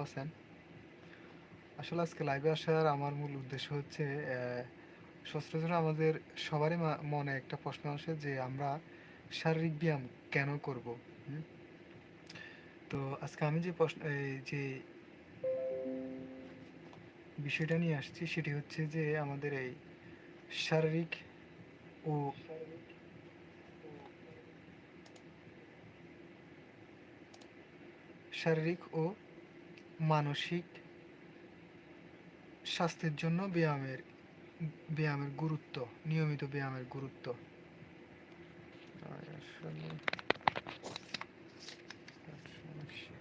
আছেন? আসলে আজকে লাইভে আসার আমার মূল উদ্দেশ্য হচ্ছে সচরাচর আমাদের সবারই মনে একটা প্রশ্ন আসে যে আমরা শারীরিক ব্যায়াম কেন করব? তো আজকে আমি যে প্রশ্ন যে বিষয়টা নিয়ে আসছি সেটি হচ্ছে যে আমাদের এই শারীরিক ও শারীরিক ও মানসিক স্বাস্থ্যের জন্য ব্যায়ামের ব্যায়ামের গুরুত্ব নিয়মিত ব্যায়ামের গুরুত্ব আর আসলে তার সমস্যা।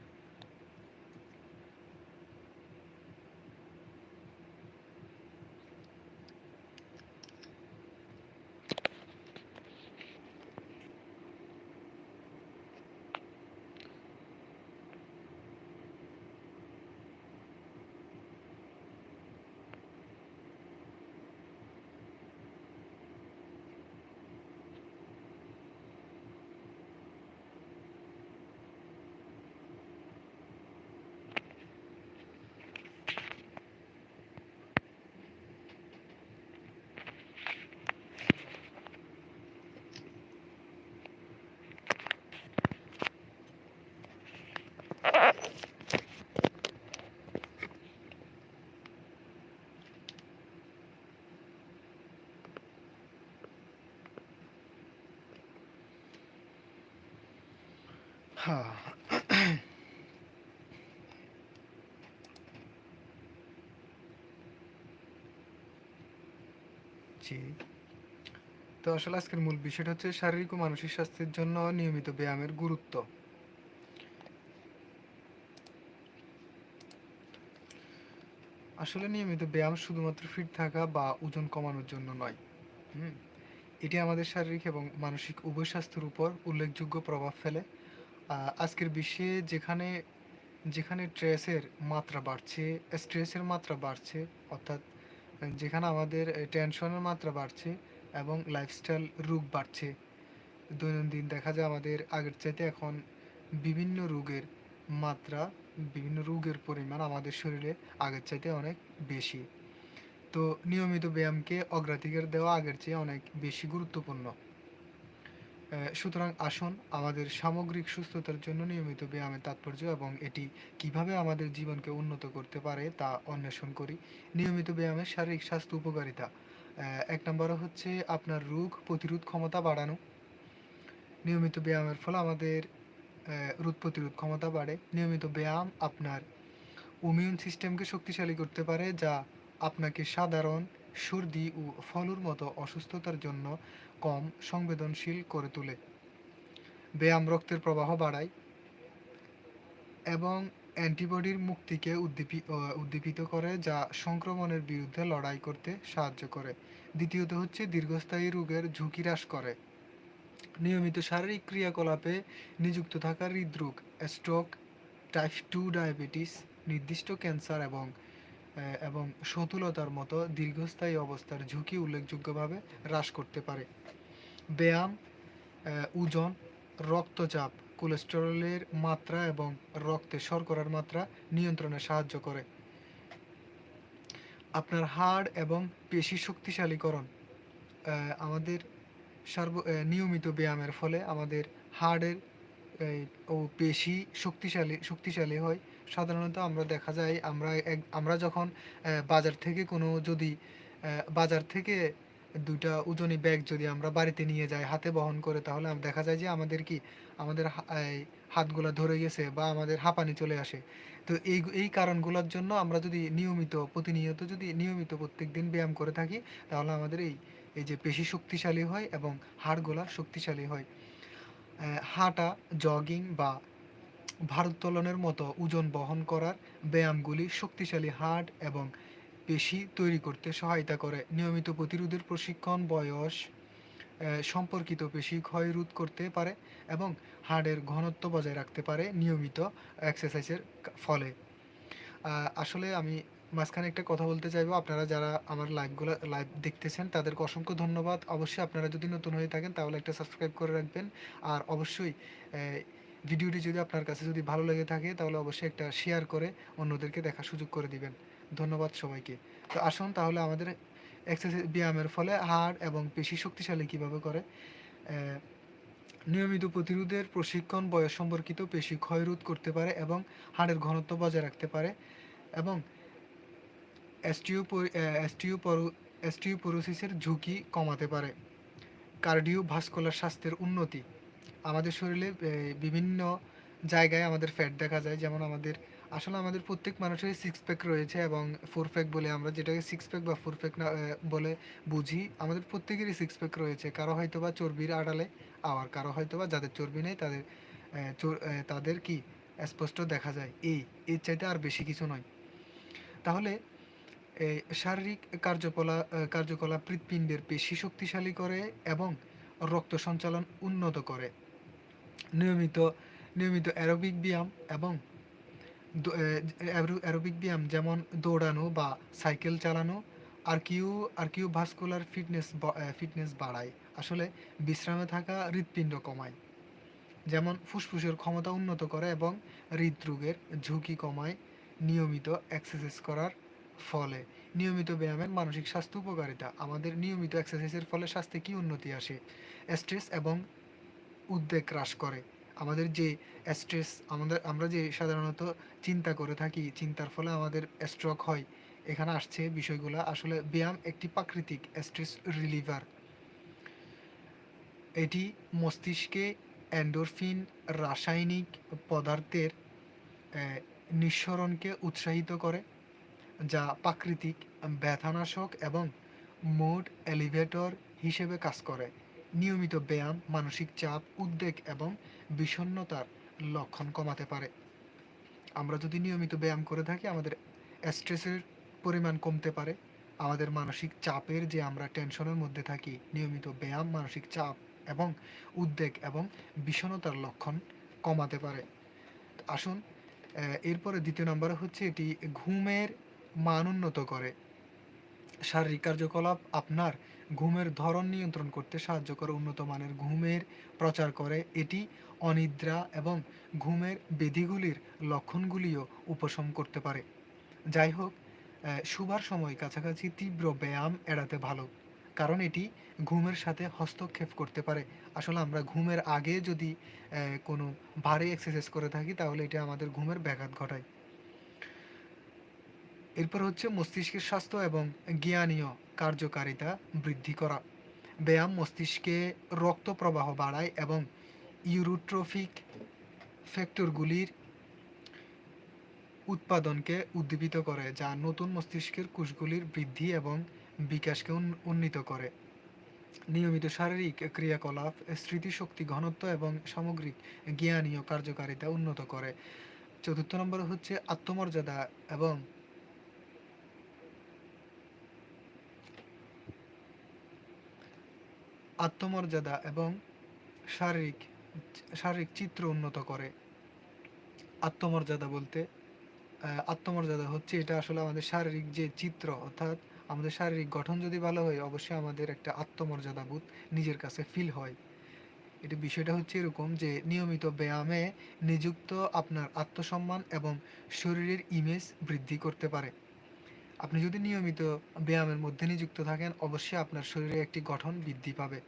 জি তো আসলে আজকের মূল বিষয়টা হচ্ছে শারীরিক ও মানসিক স্বাস্থ্যের জন্য নিয়মিত ব্যায়ামের গুরুত্ব। আসলে নিয়মিত ব্যায়াম শুধুমাত্র ফিট থাকা বা ওজন কমানোর জন্য নয়, হুম? এটি আমাদের শারীরিক এবং মানসিক উভয় স্বাস্থ্যের উপর উল্লেখযোগ্য প্রভাব ফেলে। আজকের বিশ্বে যেখানে যেখানে স্ট্রেসের মাত্রা বাড়ছে, স্ট্রেসের মাত্রা বাড়ছে, অর্থাৎ যেখানে আমাদের টেনশনের মাত্রা বাড়ছে এবং লাইফস্টাইল রোগ বাড়ছে। দৈনন্দিন দেখা যায় আমাদের আগের চাইতে এখন বিভিন্ন রোগের মাত্রা, বিভিন্ন রোগের পরিমাণ আমাদের শরীরে আগের চাইতে অনেক বেশি। তো নিয়মিত ব্যায়ামকে অগ্রাধিকার দেওয়া আগের চেয়ে অনেক বেশি গুরুত্বপূর্ণ। সুতরাং আসুন আমাদের সামগ্রিক সুস্থতার জন্য নিয়মিত ব্যায়ামের তাৎপর্য এবং এটি কীভাবে আমাদের জীবনকে উন্নত করতে পারে তা অন্বেষণ করি। নিয়মিত ব্যায়ামের শারীরিক স্বাস্থ্য উপকারিতা। এক নম্বর হচ্ছে আপনার রোগ প্রতিরোধ ক্ষমতা বাড়ানো। নিয়মিত ব্যায়ামের ফলে আমাদের রোগ প্রতিরোধ ক্ষমতা বাড়ে। নিয়মিত ব্যায়াম আপনার ইমিউন সিস্টেমকে শক্তিশালী করতে পারে, যা আপনাকে সাধারণ সর্দি ও ফলুর মতো অসুস্থতার জন্য কম সংবেদনশীল করে তোলে। ব্যায়াম রক্তের প্রবাহ বাড়ায় এবং অ্যান্টিবডির মুক্তিকে উদ্দীপি উদ্দীপিত করে, যা সংক্রমণের বিরুদ্ধে লড়াই করতে সাহায্য করে। দ্বিতীয়ত হচ্ছে দীর্ঘস্থায়ী রোগের ঝুঁকি হ্রাস করে। নিয়মিত শারীরিক ক্রিয়াকলাপে নিযুক্ত থাকা হৃদরোগ স্ট্রোক টাইপ টু ডায়াবেটিস নির্দিষ্ট ক্যান্সার এবং এবং সতুলতার মতো দীর্ঘস্থায়ী অবস্থার ঝুঁকি উল্লেখযোগ্যভাবে হ্রাস করতে পারে। ব্যায়াম ওজন, রক্তচাপ, কোলেস্টেরলের মাত্রা এবং রক্তে শর্করার মাত্রা নিয়ন্ত্রণে সাহায্য করে। আপনার হাড় এবং পেশি শক্তিশালীকরণ আমাদের সর্ব নিয়মিত ব্যায়ামের ফলে আমাদের হাড়ের ও পেশি শক্তিশালী শক্তিশালী হয়। সাধারণত আমরা দেখা যায় আমরা এক আমরা যখন বাজার থেকে কোনো যদি বাজার থেকে দুইটা ওজনি ব্যাগ যদি আমরা বাড়িতে নিয়ে যাই, হাতে বহন করে, তাহলে দেখা যায় যে আমাদের কি, আমাদের হাতগুলা ধরে গেছে বা আমাদের হাঁপানি চলে আসে। তো এই এই কারণগুলোর জন্য আমরা যদি নিয়মিত, প্রতিনিয়ত যদি নিয়মিত প্রত্যেক দিন ব্যায়াম করে থাকি, তাহলে আমাদের এই এই যে পেশি শক্তিশালী হয় এবং হাড়গুলা শক্তিশালী হয়। হাঁটা, জগিং বা ভারোত্তোলনের মতো ওজন বহন করার ব্যায়ামগুলি শক্তিশালী হাড় এবং পেশি তৈরি করতে সহায়তা করে। নিয়মিত প্রতিরোধের প্রশিক্ষণ বয়স সম্পর্কিত পেশি ক্ষয় রোধ করতে পারে এবং হাড়ের ঘনত্ব বজায় রাখতে পারে নিয়মিত এক্সারসাইজের ফলে। আসলে আমি মাঝখানে একটা কথা বলতে চাইব। আপনারা যারা আমার লাইভগুলো, লাইভ দেখতেছেন, তাদেরকে অসংখ্য ধন্যবাদ। অবশ্যই আপনারা যদি নতুন হয়ে থাকেন, তাহলে একটা সাবস্ক্রাইব করে রাখবেন। আর অবশ্যই ভিডিওটি যদি আপনার কাছে যদি ভালো লেগে থাকে, তাহলে অবশ্যই একটা শেয়ার করে অন্যদেরকে দেখার সুযোগ করে দিবেন। ধন্যবাদ সবাইকে। তো আসুন তাহলে আমাদের এক্সারসাইজ ব্যায়ামের ফলে হাড় এবং পেশি শক্তিশালী কীভাবে করে? নিয়মিত প্রতিরোধের প্রশিক্ষণ বয়স সম্পর্কিত পেশি ক্ষয়রোধ করতে পারে এবং হাড়ের ঘনত্ব বজায় রাখতে পারে এবং অ্যাস্টিওপোরোসিসের ঝুঁকি কমাতে পারে। কার্ডিও ভাস্কুলার স্বাস্থ্যের উন্নতি। আমাদের শরীরে বিভিন্ন জায়গায় আমাদের ফ্যাট দেখা যায়। যেমন আমাদের, আসলে আমাদের প্রত্যেক মানুষেরই সিক্স প্যাক রয়েছে এবং ফোর প্যাক বলে আমরা যেটাকে সিক্স প্যাক বা ফোর প্যাক বলে বুঝি, আমাদের প্রত্যেকেরই সিক্স প্যাক রয়েছে। কারও হয়তো বা চর্বির আড়ালে আবার কারও হয়তো বা যাদের চর্বি নেই তাদের তাদের কি স্পষ্ট দেখা যায়? এই, এর চাইতে আর বেশি কিছু নয়। তাহলে এই শারীরিক কার্যকলা কার্যকলাপ হৃৎপিণ্ডের পেশি শক্তিশালী করে এবং রক্ত সঞ্চালন উন্নত করে। নিয়মিত নিয়মিত অ্যারোবিক ব্যায়াম এবং অ্যারোবিক ব্যায়াম যেমন দৌড়ানো বা সাইকেল চালানো, আর কিউ আর কিউ ভাস্কুলার ফিটনেস ফিটনেস বাড়ায়। আসলে বিশ্রামে থাকা হৃৎপিণ্ড কমায়। যেমন ফুসফুসের ক্ষমতা উন্নত করে এবং হৃদরোগের ঝুঁকি কমায়। নিয়মিত এক্সারসাইজ করার ফলে নিয়মিত ব্যায়ামের মানসিক স্বাস্থ্য উপকারিতা। আমাদের নিয়মিত এক্সারসাইজের ফলে স্বাস্থ্যে কী উন্নতি আসে? স্ট্রেস এবং উদ্বেগ হ্রাস করে। আমাদের যে স্ট্রেস আমাদের, আমরা যে সাধারণত চিন্তা করে থাকি, চিন্তার ফলে আমাদের স্ট্রোক হয়। এখানে আসছে বিষয়গুলো, আসলে ব্যায়াম একটি প্রাকৃতিক স্ট্রেস রিলিভার এটি মস্তিষ্কে অ্যান্ডোরফিন রাসায়নিক পদার্থের নিঃসরণকে উৎসাহিত করে, যা প্রাকৃতিক ব্যথানাশক এবং মুড এলিভেটর হিসেবে কাজ করে। নিয়মিত ব্যায়াম, মানসিক চাপ, উদ্বেগ এবং বিষণ্ণতার লক্ষণ কমাতে পারে। আমরা যদি নিয়মিত ব্যায়াম করে থাকি, আমাদের স্ট্রেসের পরিমাণ কমতে পারে। আমাদের মানসিক চাপের যে আমরা টেনশনের মধ্যে থাকি, নিয়মিত ব্যায়াম, মানসিক চাপ এবং উদ্বেগ এবং বিষণ্ণতার লক্ষণ কমাতে পারে। আসুন এরপরে দ্বিতীয় নম্বরে হচ্ছে এটি ঘুমের মান উন্নত করে। শারীরিক কার্যকলাপ আপনার ঘুমের ধরন নিয়ন্ত্রণ করতে সাহায্য করে উন্নত মানের ঘুমের প্রচার করে। এটি অনিদ্রা এবং ঘুমের বেধিগুলির লক্ষণগুলিও উপশম করতে পারে। যাই হোক শুবার সময় কাছাকাছি তীব্র ব্যায়াম এড়াতে ভালো, কারণ এটি ঘুমের সাথে হস্তক্ষেপ করতে পারে। আসলে আমরা ঘুমের আগে যদি কোনো ভারী এক্সারসাইজ করে থাকি, তাহলে এটা আমাদের ঘুমের ব্যাঘাত ঘটায়। এরপর হচ্ছে মস্তিষ্কের স্বাস্থ্য এবং জ্ঞানীয় কার্যকারিতা বৃদ্ধি করা। ব্যায়াম মস্তিষ্কে রক্ত প্রবাহ বাড়ায় এবং ইউরোট্রফিক ফ্যাক্টরগুলির উৎপাদনকে উদ্দীপিত করে, যা নতুন মস্তিষ্কের কোষগুলির বৃদ্ধি এবং বিকাশকে উন- উন্নীত করে। নিয়মিত শারীরিক ক্রিয়াকলাপ, স্মৃতিশক্তি ঘনত্ব এবং সামগ্রিক জ্ঞানীয় কার্যকারিতা উন্নত করে। চতুর্থ নম্বর হচ্ছে আত্মমর্যাদা এবং আত্মমর্যাদা এবং শারীরিক শারীরিক চিত্র উন্নত করে। আত্মমর্যাদা বলতে আত্মমর্যাদা হচ্ছে এটা আসলে আমাদের শারীরিক যে চিত্র, অর্থাৎ আমাদের শারীরিক গঠন যদি ভালো হয়, অবশ্যই আমাদের একটা আত্মমর্যাদা বোধ নিজের কাছে ফিল হয়। এটা বিষয়টা হচ্ছে এরকম যে নিয়মিত ব্যায়ামে নিযুক্ত আপনার আত্মসম্মান এবং শরীরের ইমেজ বৃদ্ধি করতে পারে। আপনি যদি নিয়মিত ব্যায়ামের মধ্যে নিযুক্ত থাকেন, অবশ্যই আপনার শরীরে একটি গঠন বৃদ্ধি পাবে।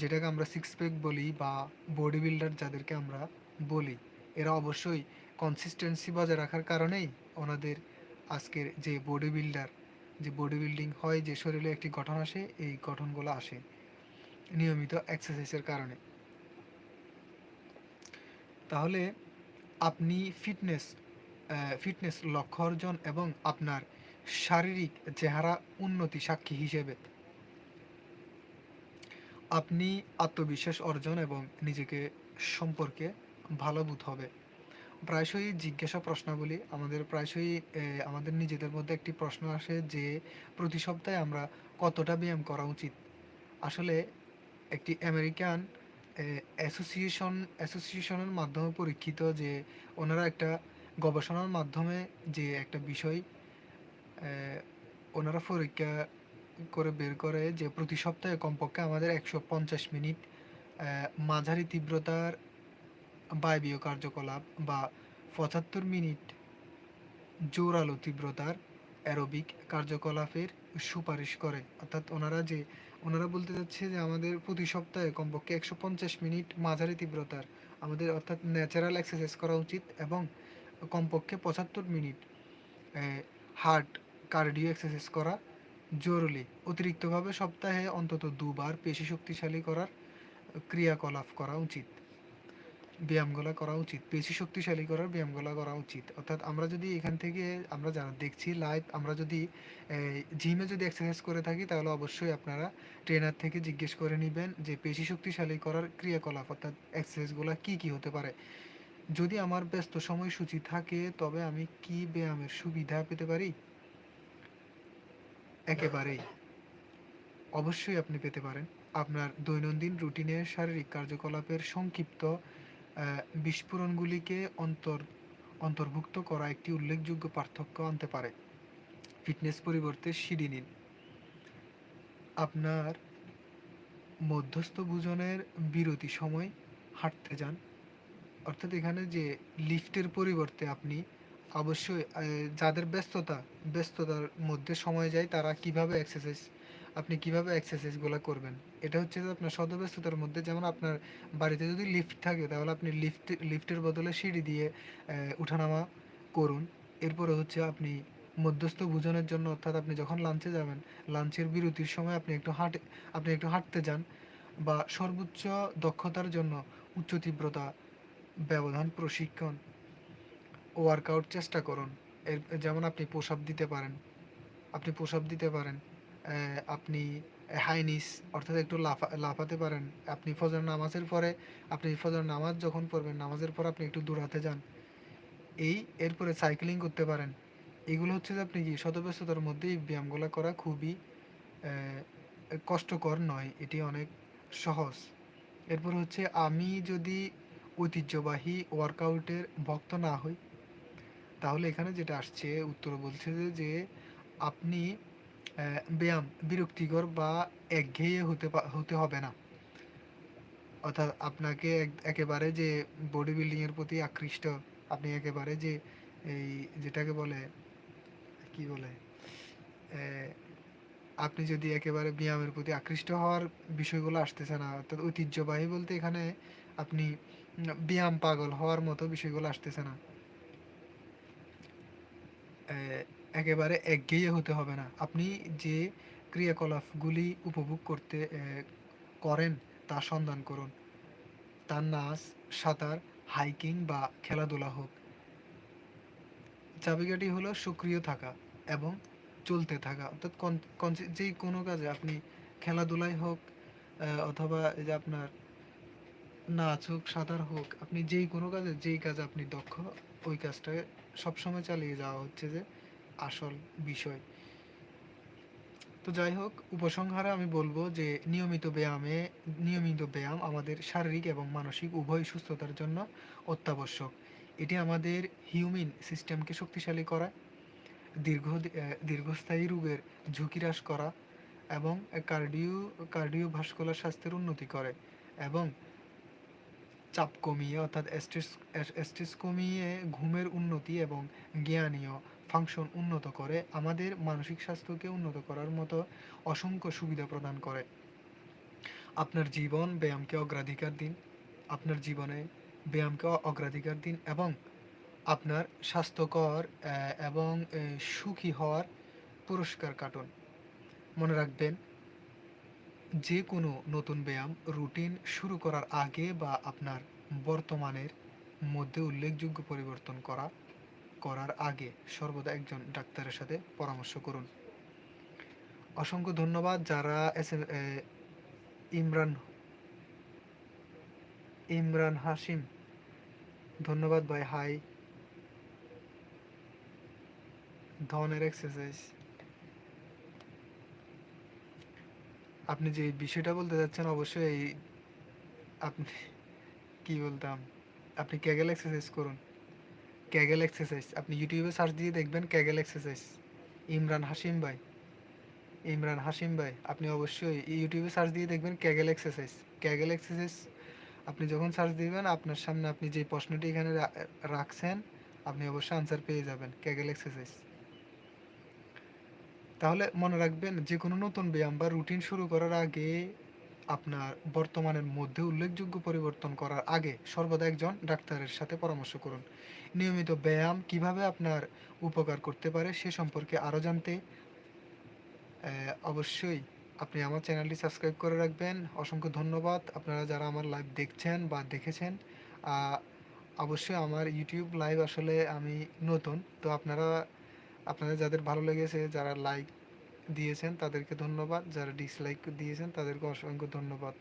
যেটাকে আমরা সিক্স প্যাক বলি বা বডি বিল্ডার যাদেরকে আমরা বলি, এরা অবশ্যই কনসিস্টেন্সি বজায় রাখার কারণেই ওনাদের আজকের যে বডি বিল্ডার যে বডি বিল্ডিং হয়, যে শরীরে একটি গঠন আসে, এই গঠনগুলো আসে নিয়মিত এক্সারসাইজের কারণে। তাহলে আপনি ফিটনেস ফিটনেস লক্ষ্য অর্জন এবং আপনার শারীরিক চেহারা উন্নতি সাক্ষী হিসেবে। আপনি আত্মবিশ্বাস অর্জন এবং নিজেকে সম্পর্কে ভালো বোধ হবে। প্রায়শই জিজ্ঞাসা প্রশ্নাবলী আমাদের, প্রায়শই আমাদের নিজেদের মধ্যে একটি প্রশ্ন আসে যে, প্রতি সপ্তাহে আমরা কতটা ব্যায়াম করা উচিত? আসলে একটি আমেরিকান অ্যাসোসিয়েশন, অ্যাসোসিয়েশনের মাধ্যমে পরীক্ষিত যে, ওনারা একটা গবেষণার মাধ্যমে যে একটা বিষয় ওনারা পরীক্ষা করে বের করে যে প্রতি সপ্তাহে কমপক্ষে আমাদের একশো পঞ্চাশ মিনিট মাঝারি তীব্রতার বায়বীয় কার্যকলাপ বা পঁচাত্তর মিনিট জোরালো তীব্রতার অ্যারোবিক কার্যকলাপের সুপারিশ করে। অর্থাৎ ওনারা যে, ওনারা বলতে চাচ্ছে যে আমাদের প্রতি সপ্তাহে কমপক্ষে একশো পঞ্চাশ মিনিট মাঝারি তীব্রতার আমাদের অর্থাৎ ন্যাচারাল এক্সারসাইজ করা উচিত এবং কমপক্ষে পঁচাত্তর মিনিট হার্ট কার্ডিও এক্সারসাইজ করা জরুরি। অতিরিক্তভাবে সপ্তাহে অন্তত দুবার পেশি শক্তিশালী করার ক্রিয়াকলাপ করা উচিত। ব্যায়ামগুলো করা উচিত। পেশি শক্তিশালী করার ব্যায়ামগুলো করা উচিত। অর্থাৎ আমরা যদি এখান থেকে, আমরা যারা দেখছি লাইভ আমরা যদি জিমে যদি এক্সারসাইজ করে থাকি, তাহলে অবশ্যই আপনারা ট্রেনার থেকে জিজ্ঞেস করে নেবেন যে পেশি শক্তিশালী করার ক্রিয়াকলাপ, অর্থাৎ এক্সারসাইজগুলো কী কী হতে পারে। যদি আমার ব্যস্ত সময়সূচি থাকে, তবে আমি কি ব্যায়ামের সুবিধা পেতে পারি? একেবারেই। অবশ্যই আপনি পেতে পারেন। আপনার দৈনন্দিন রুটিনে শারীরিক কার্যকলাপের সংক্ষিপ্ত বিস্ফোরণগুলিকে অন্তর, অন্তর্ভুক্ত করা একটি উল্লেখযোগ্য পার্থক্য আনতে পারে। ফিটনেস পরিবর্তে সিঁড়ি নিন। আপনার মধ্যস্থ ভোজনের বিরতি সময় হাঁটতে যান। অর্থাৎ এখানে যে লিফটের পরিবর্তে আপনি অবশ্যই যাদের ব্যস্ততা, ব্যস্ততার মধ্যে সময় যায়, তারা কীভাবে এক্সারসাইজ আপনি কীভাবে এক্সারসাইজগুলো করবেন? এটা হচ্ছে যে আপনার শতব্যস্ততার মধ্যে, যেমন আপনার বাড়িতে যদি লিফট থাকে, তাহলে আপনি লিফট লিফটের বদলে সিঁড়ি দিয়ে উঠানামা করুন। এরপরে হচ্ছে আপনি মধ্যস্থ ভোজনের জন্য, অর্থাৎ আপনি যখন লাঞ্চে যাবেন লাঞ্চের বিরতির সময় আপনি একটু হাঁটে, আপনি একটু হাঁটতে যান বা সর্বোচ্চ দক্ষতার জন্য উচ্চ তীব্রতা ব্যবধান, প্রশিক্ষণ ওয়ার্কআউট চেষ্টা করুন। এর, যেমন আপনি পোশাপ দিতে পারেন, আপনি পোশাপ দিতে পারেন আপনি হাইনিস অর্থাৎ একটু লাফা, লাফাতে পারেন। আপনি ফজর নামাজের পরে, আপনি ফজর নামাজ যখন পড়বেন, নামাজের পর আপনি একটু দৌড়াতে যান। এই, এরপরে সাইক্লিং করতে পারেন। এগুলো হচ্ছে যে আপনি কি, শতব্যস্ততার মধ্যে এই ব্যায়ামগুলো করা খুবই কষ্টকর নয়, এটি অনেক সহজ। এরপর হচ্ছে, আমি যদি ঐতিহ্যবাহী ওয়ার্কআউটের ভক্ত না হই তাহলে এখানে যেটা আসছে, উত্তর বলছে যে আপনি ব্যায়াম বিরক্তিকর বা একঘেয়ে হতে হতে হবে না। অর্থাৎ আপনাকে এক- একেবারে যে বডি বিল্ডিং এর প্রতি আকৃষ্ট, আপনি একেবারে যে এই যেটাকে বলে, কি বলে আপনি যদি একেবারে ব্যায়ামের প্রতি আকৃষ্ট হওয়ার বিষয়গুলো আসতেছে না, অর্থাৎ ঐতিহ্যবাহী বলতে এখানে আপনি ব্যায়াম পাগল হওয়ার মতো বিষয়গুলো আসতেছে না। একেবারে একঘেয়ে হতে হবে না। আপনি যে ক্রিয়াকলাপগুলি উপভোগ করতে করেন তা সন্ধান করুন। তার নাচ, সাঁতার, হাইকিং বা খেলাধুলা হোক। চাবিকাঠি হলো সক্রিয় থাকা এবং চলতে থাকা। অর্থাৎ যে কোনো কাজে আপনি খেলাধুলাই হোক অথবা যে আপনার নাচ হোক, সাঁতার হোক, আপনি যেই কোনো কাজে যেই কাজে আপনি দক্ষ, ওই কাজটা সবসময় চালিয়ে যাওয়া হচ্ছে যে আসল বিষয়। তো যাই হোক, উপসংহারে আমি বলব যে নিয়মিত ব্যায়ামে, নিয়মিত ব্যায়াম আমাদের শারীরিক এবং মানসিক উভয় সুস্থতার জন্য অত্যাবশ্যক। এটি আমাদের হিউম্যান সিস্টেমকে শক্তিশালী করা, দীর্ঘ দীর্ঘস্থায়ী রোগের ঝুঁকি হ্রাস করা এবং কার্ডিও, কার্ডিওভাস্কুলার স্বাস্থ্যের উন্নতি করে এবং চাপ কমিয়ে, অর্থাৎ স্ট্রেস কমিয়ে ঘুমের উন্নতি এবং জ্ঞানীয় ফাংশন উন্নত করে, আমাদের মানসিক স্বাস্থ্যকে উন্নত করার মতো অসংখ্য সুবিধা প্রদান করে। আপনার জীবন ব্যায়ামকে অগ্রাধিকার দিন। আপনার জীবনে ব্যায়ামকে অগ্রাধিকার দিন এবং আপনার স্বাস্থ্যকর এবং সুখী হওয়ার পুরস্কার কাটুন। মনে রাখবেন যে কোনো নতুন ব্যায়াম, রুটিন শুরু করার আগে বা আপনার বর্তমানের মধ্যে উল্লেখযোগ্য পরিবর্তন করা, করার আগে সর্বদা একজন ডাক্তারের সাথে পরামর্শ করুন। অসংখ্য ধন্যবাদ যারা এস ইমরান ইমরান হাসিম ধন্যবাদ ভাই, হাই। ধনের এক্সারসাইজ আপনি যে বিষয়টা বলতে যাচ্ছেন, অবশ্যই আপনি, কি বলতাম, আপনি ক্যাগেল এক্সারসাইজ করুন। ক্যাগেল এক্সারসাইজ আপনি ইউটিউবে সার্চ দিয়ে দেখবেন ক্যাগেল এক্সারসাইজ ইমরান হাসিম ভাই, ইমরান হাসিম ভাই, আপনি অবশ্যই ইউটিউবে সার্চ দিয়ে দেখবেন ক্যাগেল এক্সারসাইজ ক্যাগেল এক্সারসাইজ আপনি যখন সার্চ দিবেন, আপনার সামনে আপনি যে প্রশ্নটি এখানে রাখছেন, আপনি অবশ্যই আনসার পেয়ে যাবেন ক্যাগেল এক্সারসাইজ তাহলে মনে রাখবেন যে কোনো নতুন ব্যায়াম বা রুটিন শুরু করার আগে আপনার বর্তমানের মধ্যে উল্লেখযোগ্য পরিবর্তন করার আগে সর্বদা একজন ডাক্তারের সাথে পরামর্শ করুন। নিয়মিত ব্যায়াম কীভাবে আপনার উপকার করতে পারে সে সম্পর্কে আরও জানতে অবশ্যই আপনি আমার চ্যানেলটি সাবস্ক্রাইব করে রাখবেন। অসংখ্য ধন্যবাদ আপনারা যারা আমার লাইভ দেখছেন বা দেখেছেন। অবশ্যই আমার ইউটিউব লাইভ আসলে আমি নতুন, তো আপনারা আপনাদের যাদের ভালো লেগেছে, যারা লাইক দিয়েছেন, তাদেরকে ধন্যবাদ। যারা ডিসলাইক দিয়েছেন, তাদেরকে অসংখ্য ধন্যবাদ।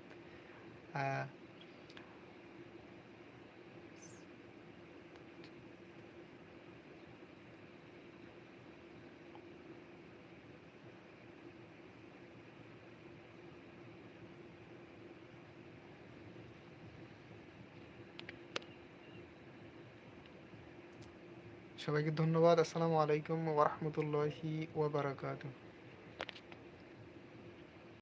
সবাইকে ধন্যবাদ আসসালামু আলাইকুম ওরহমতুল্লাহি ওয়াবারাকাতুহ